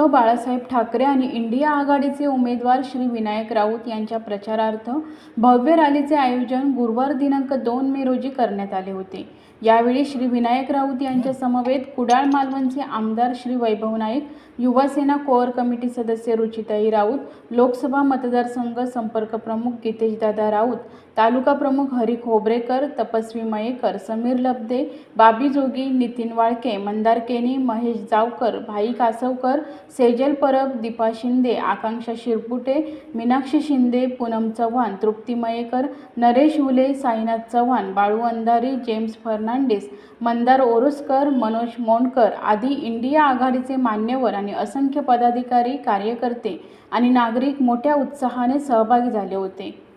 उद्धव बाळासाहेब ठाकरे आणि इंडिया आघाडीचे उमेदवार श्री विनायक राऊत यांच्या प्रचारार्थ भव्य रॅलीचे आयोजन गुरुवार दिनांक दोन मे रोजी करण्यात आले होते. यावेळी श्री विनायक राऊत यांच्या समवेत कुडाळ मालवणचे आमदार श्री वैभव नाईक युवासेना कोअर कमिटी सदस्य रुचिताई राऊत लोकसभा मतदारसंघ संपर्क प्रमुख गितेशदादा राऊत तालुका प्रमुख हरी खोबरेकर तपस्वी मयेकर समीर लब्दे बाबी जोगी नितीन वाळके मंदार केनी महेश जावकर भाई कासवकर सेजल परब दीपा शिंदे आकांक्षा शिरपुटे मीनाक्षी शिंदे पूनम चव्हाण तृप्ती मयेकर नरेश हुले साईनाथ चव्हाण बाळू अंधारी जेम्स फर्नांडिस मंदार ओरुसकर मनोज मोंडकर आदी इंडिया आघाडीचे मान्यवर आणि असंख्य पदाधिकारी कार्यकर्ते आणि नागरिक मोठ्या उत्साहाने सहभागी झाले होते.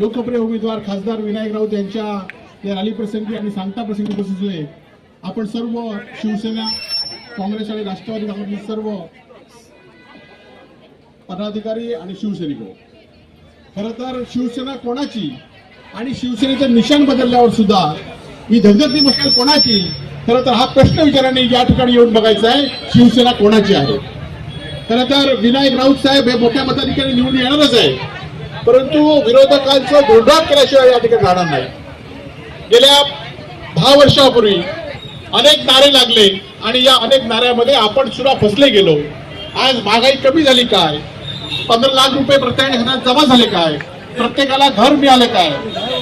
लोकप्रिय उमेदवार खासदार विनायक राऊत यांच्या या रॅली प्रसंगी आणि सांगता प्रसंगी उपस्थित आपण सर्व शिवसेना काँग्रेस आणि राष्ट्रवादी काँग्रेस सर्व पदाधिकारी आणि शिवसैनिक हो. खरं तर शिवसेना कोणाची आणि शिवसेनेचं निशाण बदलल्यावर सुद्धा ही धगधगती मशाल कोणाची? खरं तर हा प्रश्न विचाराने या ठिकाणी येऊन बघायचा आहे शिवसेना कोणाची आहे? खरं तर विनायक राऊत साहेब हे मोठ्या मताधिकारी निवडून येणारच आहे. परंतु विरोधकांचं गोंधळ केल्याशिवाय या ठिकाणी जाणार नाही. गेल्या दहा वर्षापूर्वी अनेक नारे लागले आणि या अनेक नाऱ्यामध्ये आपण सुद्धा फसले गेलो. आज महागाई कमी झाली काय? पंधरा लाख रुपये प्रत्येक घरात जमा झाले काय? प्रत्येकाला घर मिळाले काय?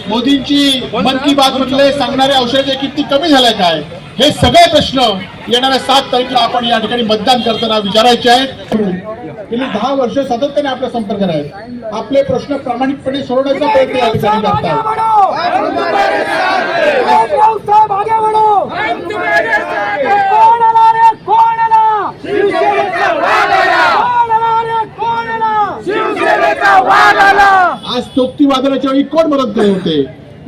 मोदींची मन की बात म्हटले सांगणारे औषधे किती कमी झाल्या काय? हे सगळे प्रश्न येणाऱ्या सात तारखेला आपण या ठिकाणी मतदान करताना विचारायचे आहेत. गेली दहा वर्ष सातत्याने आपल्या संपर्कात आहेत आपले प्रश्न प्रामाणिकपणे सोडवण्याचा प्रयत्न या ठिकाणी करतात. आज तोक्ती वादळाच्या वेळी कोण मदत करत होते?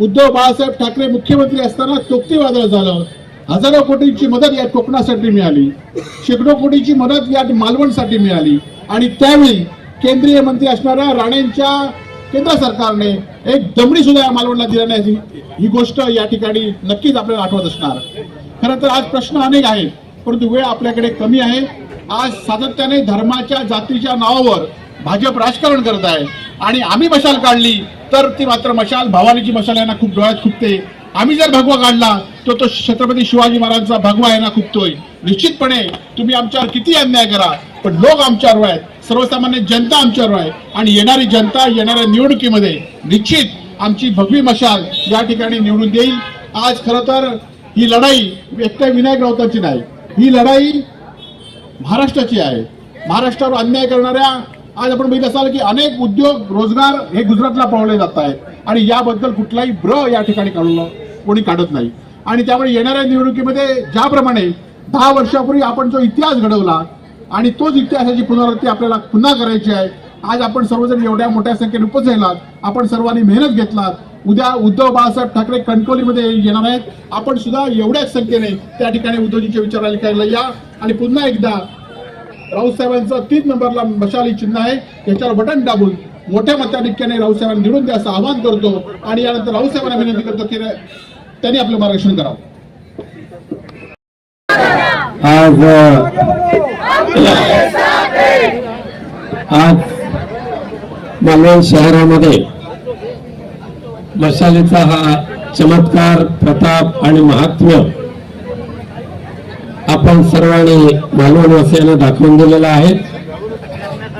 उद्धव बाळासाहेब ठाकरे मुख्यमंत्री असताना तोक्ती वादळ झालं. हजारो कोटींची मदत या कोकणासाठी मिळाली. शेकडो कोटीची मदत या मालवणसाठी मिळाली. आणि त्यावेळी केंद्रीय मंत्री असणाऱ्या राणेंच्या केंद्र सरकारने एक दमडी सुद्धा या मालवणला दिला नाही. ही गोष्ट या ठिकाणी नक्कीच आपल्याला आठवत असणार. खरं तर आज प्रश्न अनेक आहेत परंतु वेळ आपल्याकडे कमी आहे. आज सातत्याने धर्माच्या जातीच्या नावावर भाजप राजकारण करत आहे. आणि आम्ही मशाल काढली तर ती मात्र मशाल भवानीची मशाल यांना खूप डोळ्यात खुपते. आम्ही जर भगवा काढला तो तो छत्रपती शिवाजी महाराजांचा भगवा यांना खुपतोय निश्चितपणे तुम्ही आमच्यावर किती अन्याय करा पण लोक आमच्यावर आहेत. सर्वसामान्य जनता आमच्यावर आहे. आणि येणारी जनता येणाऱ्या निवडणुकीमध्ये निश्चित आमची भगवी मशाल या ठिकाणी निवडून देईल. आज खरं तर ही लढाई एकट्या विनायक राऊतांची नाही. ही लढाई महाराष्ट्राची आहे. महाराष्ट्रावर अन्याय करणाऱ्या आज आपण बघित असाल की अनेक उद्योग रोजगार हे गुजरातला पळवले जात आहेत. आणि याबद्दल कुठलाही ब्र या ठिकाणी काढलं कोणी काढत नाही. आणि त्यामुळे येणाऱ्या निवडणुकीमध्ये ज्याप्रमाणे दहा वर्षापूर्वी आपण जो इतिहास घडवला आणि तोच इतिहासाची पुनरावृत्ती आपल्याला पुन्हा करायची आहे आज आपण सर्वजण एवढ्या मोठ्या संख्येने उपजलात आपण सर्वांनी मेहनत घेतलात उद्या उद्धव बाळासाहेब ठाकरे कणकवलीमध्ये येणार आहेत. आपण सुद्धा एवढ्याच संख्येने त्या ठिकाणी उद्धवजींच्या विचार करायला या. आणि पुन्हा एकदा राऊतसाहेबांचं तीन नंबरला मशाली चिन्ह आहे. त्याच्यावर बटन दाबून मोठ्या मताधिक्याने राऊतसाहेबांना निवडून द्या असं आवाहन करतो. आणि यानंतर राऊतसाहेबांना विनंती करतो की त्यांनी आपलं मार्गदर्शन करावं. आज आज मालवण शहरामध्ये मशालीचा हा चमत्कार प्रताप आणि महात्म्य आपण सर्वांनी मालवणवासियांना दाखवून दिलेला आहे.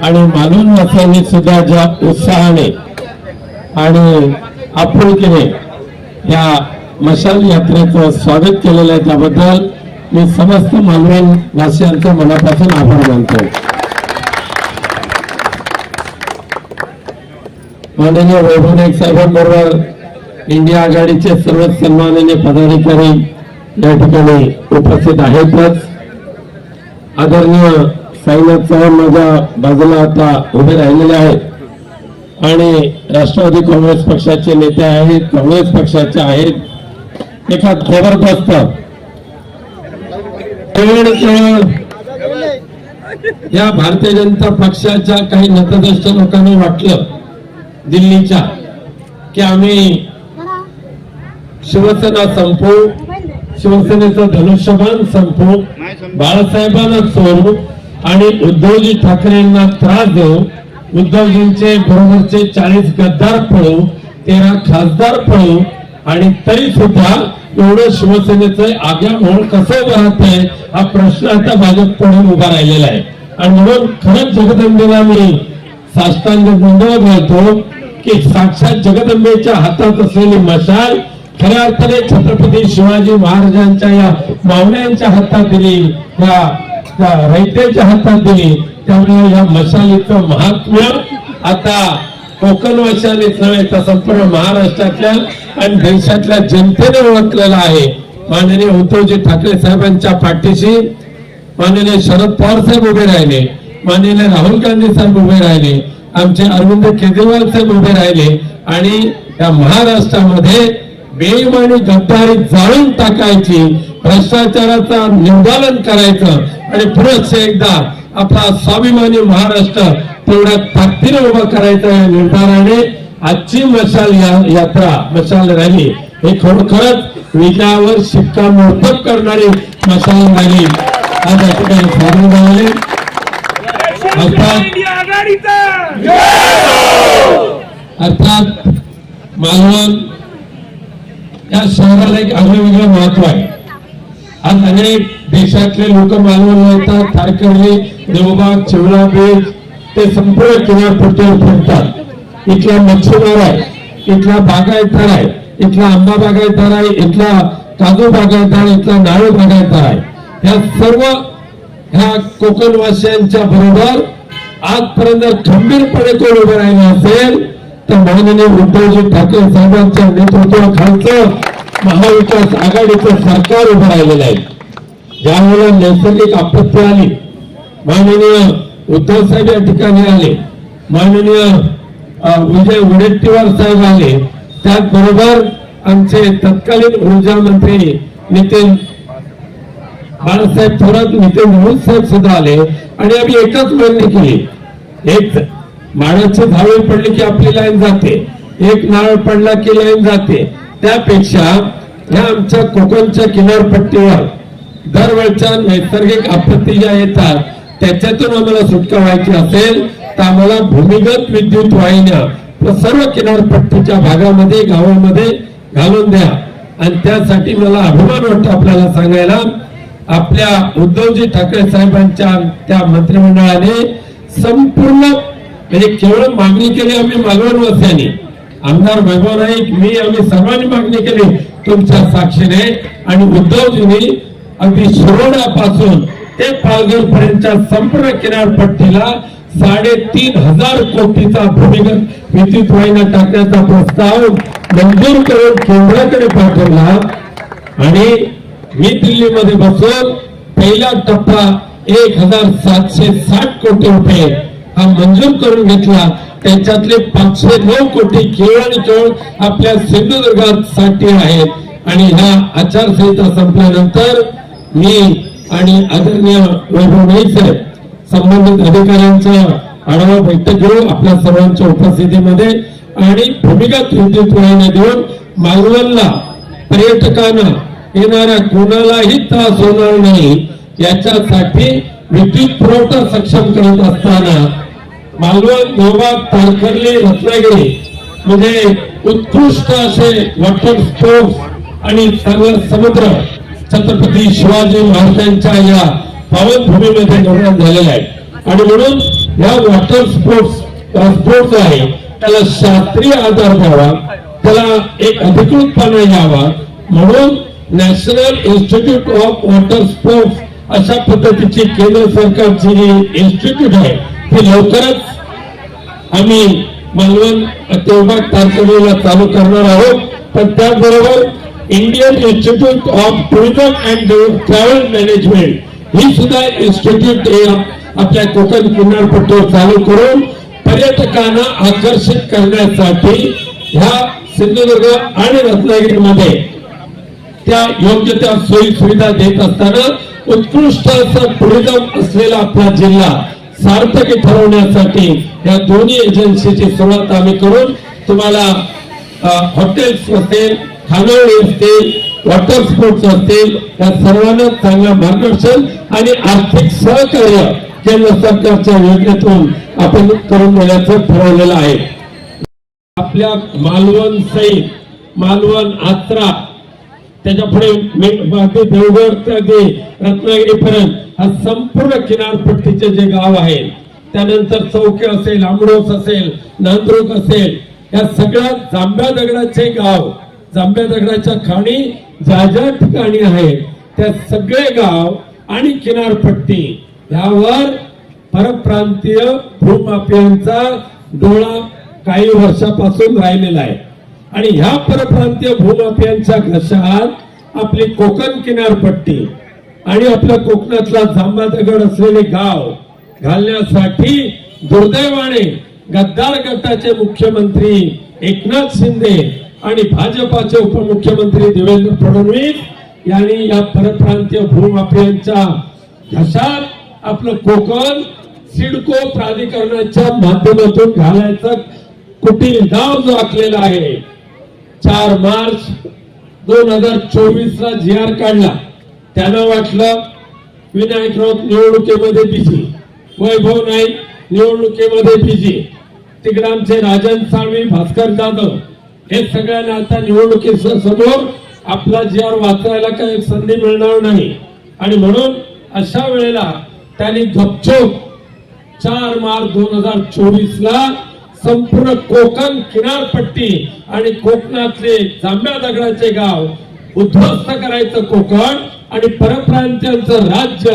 आणि मालवणवासियांनी सुद्धा ज्या उत्साहाने आणि आपुलकीने या मशाल यात्रेचं स्वागत केलेलं आहे त्याबद्दल मी समस्त मालवण वासियांचा मनापासून आभार मानतो. माननीय वैभव नाईक साहेबांबरोबर इंडिया आघाडीचे सर्व सन्माननीय पदाधिकारी या ठिकाणी उपस्थित आहेतच. आदरणीय साईनाथ चव्हाण माझ्या बाजूला आता उभे राहिलेले आहेत. आणि राष्ट्रवादी काँग्रेस पक्षाचे नेते आहेत काँग्रेस पक्षाचे आहेत एका जबरदस्त केवळ केवळ या भारतीय जनता पक्षाच्या काही नतदष्ट लोकांनी वाटलं दिल्लीच्या की आम्ही शिवसेना संपवू शिवसेनेचं धनुष्यबाण संपवू बाळासाहेबांना सोडू आणि उद्धवजी ठाकरेंना त्रास देऊ उद्धवजींचे बरोबरचे चाळीस गद्दार पळू तेरा खासदार पळू आणि तरी सुद्धा एवढं शिवसेनेचं आग्या म्हणून कसं उभं आहे हा प्रश्न आता भाजप पुढे उभा राहिलेला आहे. आणि म्हणून खरंच जगदंबेला मी साष्टांग गोंधळ घालतो की साक्षात जगदंबेच्या हातात असलेली मशाल खऱ्या अर्थाने छत्रपती शिवाजी महाराजांच्या या मावण्यांच्या हातात दिली या रैत्याच्या रयतेच्या हातात दिली त्यामुळे या मशालीचं महात्म्य आता कोकणवाशालीच नव्हे तर संपूर्ण महाराष्ट्रातल्या आणि देशातल्या जनतेने ओळखलेला आहे. माननीय उद्धवजी ठाकरे साहेबांच्या पाठीशी माननीय शरद पवार साहेब उभे राहिले माननीय राहुल गांधी साहेब उभे राहिले आमचे अरविंद केजरीवाल साहेब उभे राहिले आणि या महाराष्ट्रामध्ये बेईमानी गद्दारी जाळून टाकायची भ्रष्टाचाराचा निर्मूलन करायचं आणि पुरुष एकदा आपला स्वाभिमानी महाराष्ट्र तेवढ्या ताकदीने उभं करायचा या निर्धाराने. आजची मशाल यात्रा मशाल रॅली हे खरोखरच विजयावर शिक्कामोर्तब करणारी मशाल रॅली. आज या ठिकाणी सादर झाले अर्थात अर्थात मालवण या शहराला एक आगळं महत्त्व आहे. आज अनेक देशातले लोक मालवणला येतात. तारकर्ली देवबाग चिवळा बीच ते संपूर्ण किनारपट्टीवर फिरतात इथला मच्छीमार आहे इथला बागायतदार आहे इथला आंबा बागायतदार आहे इथला काजू बागायतदार इथला नारळ बागायतदार आहे. ह्या सर्व ह्या कोकणवासियांच्या बरोबर आजपर्यंत खंबीरपणे कोण उभं राहिलं असेल तर माननीय उद्धवजी ठाकरे साहेबांच्या नेतृत्वाखालचं महाविकास आघाडीचं सरकार उभं राहिलेलं आहे. ज्यावेळेला नैसर्गिक आपत्ती आली माननीय उद्धव साहेब या ठिकाणी आले. माननीय विजय वडेट्टीवार साहेब आले. त्याचबरोबर आमचे तत्कालीन ऊर्जा मंत्री नितीन बाळासाहेब थोरात नितीन राऊत साहेब सुद्धा आले. आणि आम्ही एकच मागणी केली. एक माळाची झाडे पडली की आपली लाईन जाते. एक नारळ पडला की लाईन जाते. त्यापेक्षा ह्या आमच्या कोकणच्या किनारपट्टीवर दरवेळच्या नैसर्गिक आपत्ती ज्या येतात त्याच्यातून आम्हाला सुटका व्हायची असेल तर आम्हाला भूमिगत विद्युत वाहिन्या सर्व किनारपट्टीच्या भागामध्ये गावामध्ये घालून द्या. आणि त्यासाठी मला अभिमान वाटतो आपल्याला सांगायला. आपल्या उद्धवजी ठाकरे साहेबांच्या त्या मंत्रिमंडळाने संपूर्ण म्हणजे केवळ मागणी केली आम्ही मालवणवासियांनी आमदार वैभव नाईक मी आम्ही सर्वांनी मागणी केली. तुमच्या साक्षीने आणि उद्धवजींनी अगदी शिरोड्यापासून ते पालघर पर्यंतच्या संपूर्ण किनारपट्टीला साडेतीन हजार कोटीचा भूमिगत विद्युत वाहिन्या टाकण्याचा प्रस्ताव मंजूर करून केंद्राकडे पाठवला. आणि मी दिल्लीमध्ये बसून पहिला टप्पा एक हजार सातशे साठ कोटी रुपये हा मंजूर करून घेतला. त्याच्यातले पाचशे नऊ कोटी केवळ आणि केवळ आपल्या सिंधुदुर्गात साठी आहेत. आणि ह्या आचारसंहिता संपल्यानंतर मी आणि आदरणीय वैभव नाईक साहेब संबंधित अधिकाऱ्यांचा आढावा बैठक घेऊन आपल्या सर्वांच्या उपस्थितीमध्ये आणि भूमिका विद्युत देऊन मालवणला पर्यटकांना येणाऱ्या कोणालाही त्रास होणार नाही याच्यासाठी विद्युत पुरवठा सक्षम करत असताना मालवण गोबाग तारकर्ली रत्नागिरी म्हणजे उत्कृष्ट असे वॉटर स्पोर्ट्स आणि समुद्र छत्रपती शिवाजी महाराजांच्या या पावनभूमीमध्ये निर्माण झालेला आहे. आणि म्हणून या वॉटर स्पोर्ट्स स्पोर्ट्स आहे त्याला शास्त्रीय आधार द्यावा त्याला एक अधिकृतपणा यावा म्हणून national institute of water sports अशा पद्धतीची केंद्र सरकारची जी इन्स्टिट्यूट आहे ती लवकरच आम्ही मालवण तेव्हा तारखेला चालू करणार आहोत. पण त्याचबरोबर Indian institute of tourism and travel management ही सुद्धा इन्स्टिट्यूट आपल्या कोकण किनारपट्टीवर चालू करून पर्यटकांना आकर्षित करण्यासाठी ह्या सिंधुदुर्ग आणि रत्नागिरीमध्ये त्या योग्य त्या सोयी सुविधा देत असताना उत्कृष्ट असं टुरिझम असलेला आपला जिल्हा सार्थकी ठरवण्यासाठी या दोन्ही एजन्सीची सुरुवात आम्ही करून तुम्हाला हॉटेल्स असेल खानावळी असतील वॉटर स्पोर्ट्स असतील या सर्वांना चांगलं मार्गदर्शन आणि आर्थिक सहकार्य केंद्र सरकारच्या योजनेतून आपण करून देण्याचं ठरवलेलं आहे. आपल्या मालवण सहित मालवण आत्रा त्याच्या पुढे अगदी देवगड ते अगदी रत्नागिरीपर्यंत हा संपूर्ण किनारपट्टीचे जे गाव आहे त्यानंतर चौके असेल आमडोस असेल नांद्रुक असेल या सगळ्या जांभ्या दगडाचे गाव जांभ्या दगडाच्या खाणी ज्या ज्या ठिकाणी आहेत त्या सगळे गाव आणि किनारपट्टी यावर परप्रांतीय भूमाफियांचा डोळा काही वर्षापासून राहिलेला आहे. आणि ह्या परप्रांतीय भूमाफियांच्या घशात आपली कोकण किनारपट्टी आणि आपल्या कोकणातला जांभा दगड असलेले गाव घालण्यासाठी दुर्दैवाने गद्दार गटाचे मुख्यमंत्री एकनाथ शिंदे आणि भाजपाचे उपमुख्यमंत्री देवेंद्र फडणवीस यांनी या परप्रांतीय भूमाफियांच्या घशात आपलं कोकण सिडको प्राधिकरणाच्या माध्यमातून घालायचा कुटील डाव जो आखलेला आहे. चार मार्च दोन हजार चोवीस ला जी आर काढला. त्यांना वाटलं विनायक राऊत निवडणुकीमध्ये बिझी वैभव नाईक निवडणुकीमध्ये बिझी तिकडे आमचे राजन साळवी भास्कर जाधव हे सगळ्यांना आता निवडणुकीच्या समोर आपला जी आर वाचायला काही संधी मिळणार नाही. आणि म्हणून अशा वेळेला त्यांनी गपचोप चार मार्च दोन हजार चोवीस ला संपूर्ण कोकण किनारपट्टी आणि कोकणातले जांभ्या दगडाचे गाव उद्ध्वस्त करायचं कोकण आणि परप्रांतीयांचं राज्य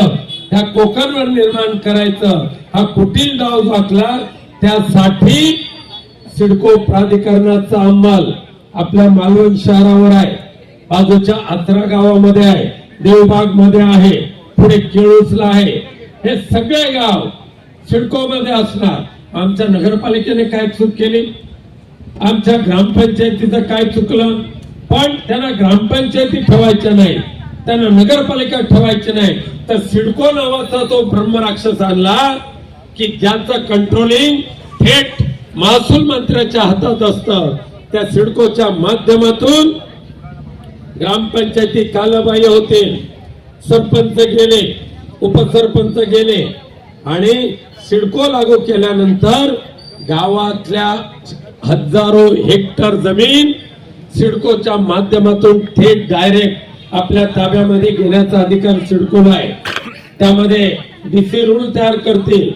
ह्या कोकणवर निर्माण करायचं हा कुटील डाव झाकला. त्यासाठी सिडको प्राधिकरणाचा अंमल आपल्या मालवण शहरावर आहे. बाजूच्या आत्रा गावामध्ये आहे. देवबागमध्ये आहे. पुढे केळूसला आहे. हे सगळे गाव सिडको मध्ये असणार. आमच्या नगरपालिकेने काय चूक केली? आमच्या ग्रामपंचायतीचं काय चुकलं? पण त्यांना ग्रामपंचायती ठेवायच्या नाही. त्यांना नगरपालिका ठेवायची नाही. तर सिडको नावाचा तो ब्रह्मराक्षस आणला की ज्याचं कंट्रोलिंग थेट महसूल मंत्र्याच्या हातात असतं. त्या सिडकोच्या माध्यमातून ग्रामपंचायती कालबाह्य होते. सरपंच गेले उपसरपंच गेले आणि सिडको लागू केल्यानंतर गावातल्या हजारो हेक्टर जमीन सिडकोच्या माध्यमातून थेट डायरेक्ट आपल्या ताब्यामध्ये घेण्याचा अधिकार सिडकोला आहे. त्यामध्ये डीसी रूल तयार करतील.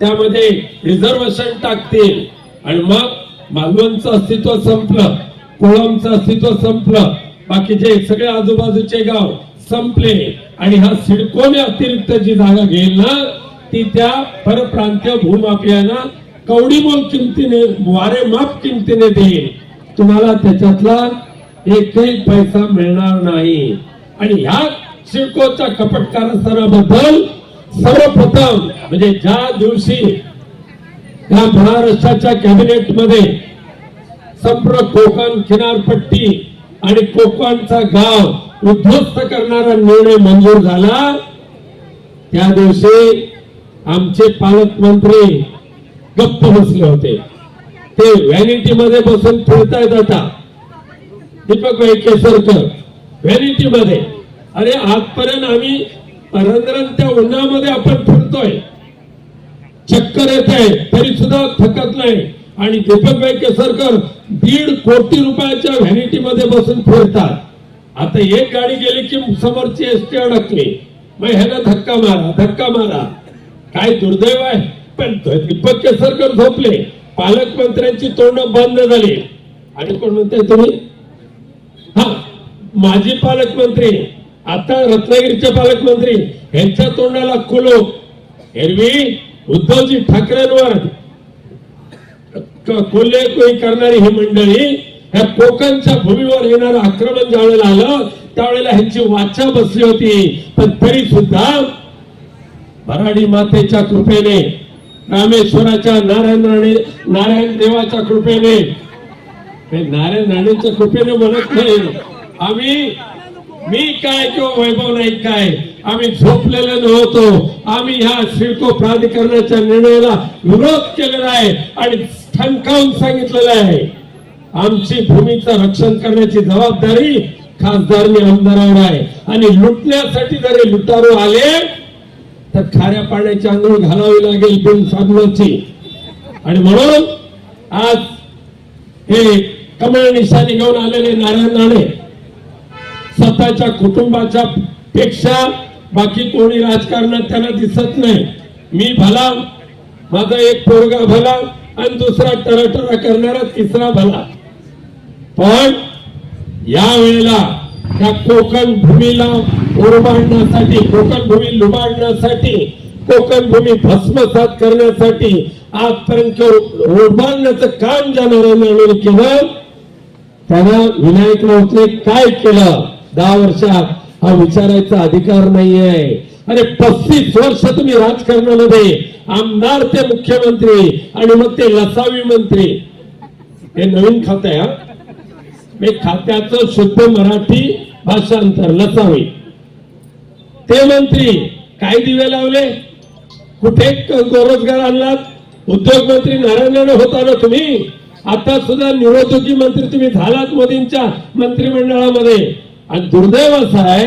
त्यामध्ये रिझर्वेशन टाकतील. आणि मग मालवणचं अस्तित्व संपलं कोळमचं अस्तित्व संपलं. बाकीचे सगळे आजूबाजूचे गाव संपले आणि हा सिडकोने अतिरिक्त जी जागा घेईल ना ती त्या परप्रांतीय भूमाफियांना कवडीमोल किमतीने वारे माप किमतीने देईल. तुम्हाला त्याच्यातला एकही पैसा मिळणार नाही. आणि ह्या सिडकोच्या कपटकारस्थानाबद्दल सर्वप्रथम म्हणजे ज्या दिवशी या महाराष्ट्राच्या कॅबिनेटमध्ये संपूर्ण कोकण किनारपट्टी आणि कोकणचा गाव उद्ध्वस्त करणारा निर्णय मंजूर झाला. त्या दिवशी आमचे पालकमंत्री गप्प बसले होते. ते व्हॅनिटी मध्ये बसून फिरतायत आता. दीपक भाई केसरकर व्हॅनिटी मध्ये. अरे आजपर्यंत आम्ही रंध्रंत्या उन्हामध्ये आपण फिरतोय. चक्कर येत आहे तरी सुद्धा थकत नाही. आणि दीपकभाई केसरकर दीड कोटी रुपयाच्या व्हॅनिटी मध्ये बसून फिरतात. आता एक गाडी गेली की समोरची एसटी अडकली. मग ह्याला धक्का मारा धक्का मारा. काय दुर्दैव आहे. पण दीपक केसरकर झोपले. पालकमंत्र्यांची तोंड बंद झाली. आणि कोण म्हणते तुम्ही? हा माजी पालकमंत्री आता रत्नागिरीचे पालकमंत्री यांच्या तोंडाला कुलो एरवी उद्धवजी ठाकरेंवर क- करणारी ही मंडळी या कोकणच्या भूमीवर येणारं आक्रमण ज्यावेळेला आलं त्यावेळेला ह्यांची वाचा बसली होती. पण तरी सुद्धा भराडी मातेच्या कृपेने रामेश्वराच्या नारायण राणे नारायण देवाच्या कृपेने हे नारायण राणेच्या कृपेने म्हणत नाही. आम्ही मी काय किंवा वैभव नाईक काय? आम्ही झोपलेलो नव्हतो. आम्ही ह्या शिडको प्राधिकरणाच्या निर्णयाला विरोध केलेला आहे आणि ठणकावून सांगितलेलं आहे. आमची भूमीचं रक्षण करण्याची जबाबदारी खासदार आमदारावर आहे. आणि लुटण्यासाठी जरी लुटारू आले तर खाऱ्या पाण्याची आंघोळ घालावी लागेल बिन साधनाची. आणि म्हणून आज हे कमळ निशाणी घेऊन आलेले नारायण राणे स्वतःच्या कुटुंबाच्या पेक्षा बाकी कोणी राजकारणात त्यांना दिसत नाही. मी भला माझा एक पोरगा भला आणि दुसरा टराटरा करणारा तिसरा भला. पण या वेळेला त्या कोकण भूमीला ओरबाडण्यासाठी कोकण भूमी लुबाडण्यासाठी कोकण भूमी भस्मसात करण्यासाठी आजपर्यंत ओरबाडण्याचं काम ज्या नारायण केलं त्यांना विनायक राऊतने काय केलं? दहा वर्षात हा विचारायचा अधिकार नाहीये. अरे पस्तीस वर्ष तुम्ही राजकारणामध्ये आमदार ते मुख्यमंत्री आणि मग ते लसावी मंत्री. हे नवीन खातं आहे हा? मी खात्याचं शुद्ध मराठी भाषांतर लसावी ते मंत्री काय दिवे लावले? कुठे रोजगार आणलात? उद्योग मंत्री नारायण होता ना तुम्ही? आता सुद्धा निरोधकी मंत्री तुम्ही झालात मोदींच्या मंत्रिमंडळामध्ये. आणि दुर्दैव असं आहे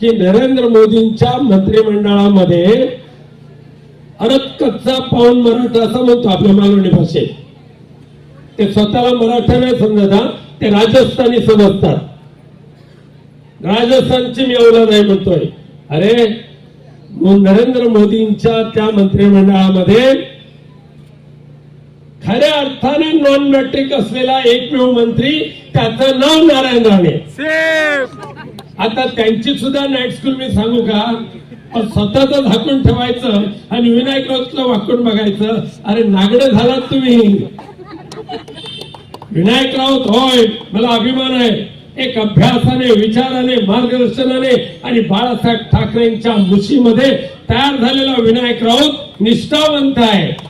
की नरेंद्र मोदींच्या मंत्रिमंडळामध्ये अरत कच्चा पाऊन मराठा असं म्हणतो आपल्या मालवणी भाषेत. ते स्वतःला मराठा नाही समजत ते राजस्थानी समजतात. राजस्थानची मी औलाद आहे म्हणतोय. अरे मग नरेंद्र मोदींच्या त्या मंत्रिमंडळामध्ये खऱ्या अर्थाने नॉन मॅट्रिक असलेला एकमेव मंत्री त्याचं नाव नारायण राणे. आता त्यांची सुद्धा नाईट स्कूल मी सांगू का? पण स्वतःच झाकून ठेवायचं आणि विनायक राऊतला वाकून बघायचं. अरे नागडे झालात तुम्ही. विनायक राऊत होय मला अभिमान आहे. एक अभ्यासाने विचाराने मार्गदर्शनाने आणि बाळासाहेब ठाकरेंच्या मुशीमध्ये तयार झालेला विनायक राऊत निष्ठावंत आहे.